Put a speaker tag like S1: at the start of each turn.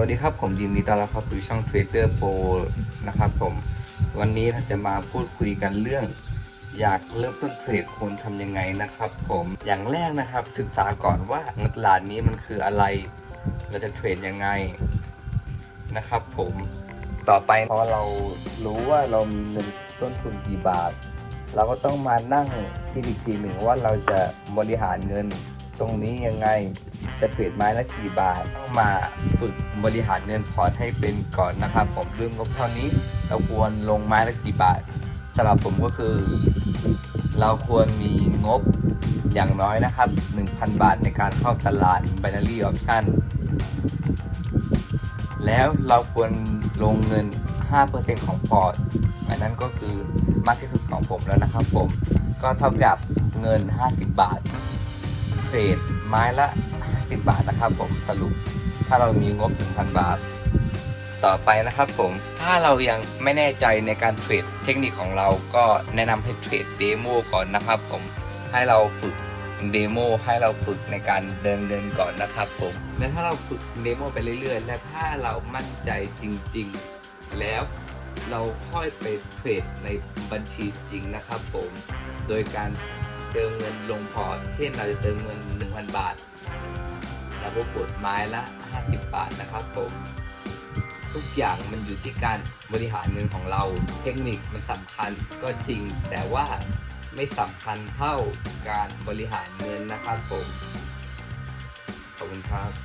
S1: วัสดีครับผมยินดีต้อนรับเข้าสู่ช่อง Trader Pro นะครับผมวันนี้เราจะมาพูดคุยกันเรื่อง อยากเริ่มต้นเทรดควรทำยังไงนะครับ ผมอย่างแรกนะครับ ศึกษาก่อนว่าตลาดนี้มันคืออะไร เราจะเทรดยังไงนะครับ ผมต่อไปพอเรารู้ว่าเรามีเงินต้นทุนกี่บาท เราก็ต้องมานั่งคิดอีกทีหนึ่งว่าเราจะบริหารเงิน ตรงนี้ยังไงจะเทรดไม้ละกี่บาทต้องมาฝึกบริหารเงินพอร์ตให้เป็นก่อนนะครับผมเรื่องงบเท่านี้ เราควรลงไม้ละกี่บาทสำหรับผมก็คือ เราควรมีงบอย่างน้อยนะครับ 1,000 บาทในการเข้าตลาด binary option แล้วเราควรลงเงิน 5%ของพอร์ตอันนั้นก็คือมากที่สุดของผมแล้วนะครับผม ก็เท่ากับเงิน 50 บาท เทรดไม้ละ 50 บาทนะครับผมสรุปถ้าเรามีงบ 1,000 บาท ต่อไปนะครับผมถ้าเรายังไม่แน่ใจในการเทรดเทคนิคของเราก็แนะนำให้เทรดเดโมก่อนนะครับผมให้เราฝึกเดโมให้เราฝึกในการเดินเดินก่อนนะครับผมและถ้าเราฝึกเดโมไปเรื่อยๆ และถ้าเรามั่นใจจริง ๆ แล้วเราค่อยไปเทรดในบัญชีจริงนะครับผม โดยการ เติมเงินลงพอร์ตเช่นเราจะเติมเงิน 1,000 บาท เราก็กดไม้ละ 50 บาทนะครับผมทุกอย่างมันอยู่ที่การบริหารเงินของเรา เทคนิคมันสำคัญก็จริง แต่ว่าไม่สำคัญเท่าการบริหารเงินนะครับผมขอบคุณครับ